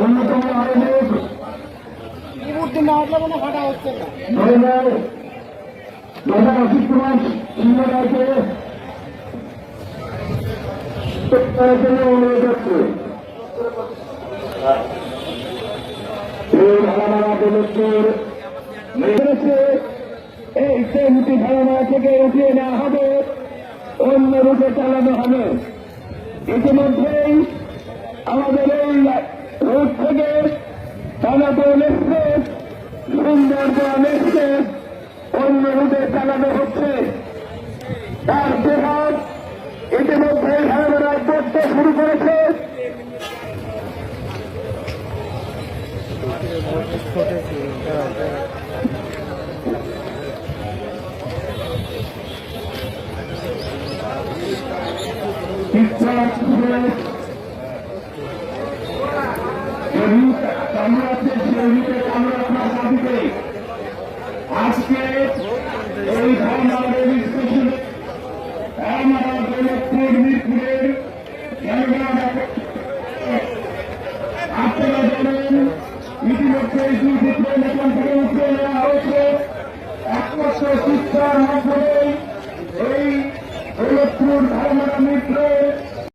অন্যতম আয়োজক অসিত কুমার সিংহ রায়কে অনুরোধ করছি এই ভাড়ামারা দৌলতপুর মেরেছে এই ট্রেনটি ধারণা থেকে উঠিয়ে নেওয়া হবে। অন্য রুটে চালানো হবে। ইতিমধ্যেই আমাদের এই রুট থেকে টানাপোল এক্সপ্রেস সুন্দরবন এক্সপ্রেস অন্য রুটে চালানো হচ্ছে। তার প্রভাব ইতিমধ্যে ভাড়ামারায় পড়তে শুরু করেছে। শিক্ষা এক্সপ্রেস কামড়াচ্ছে সেই কামড়ানোর দাবিতে আজকে এই ধর্ম রেল স্টেশনে আমরা আপনারা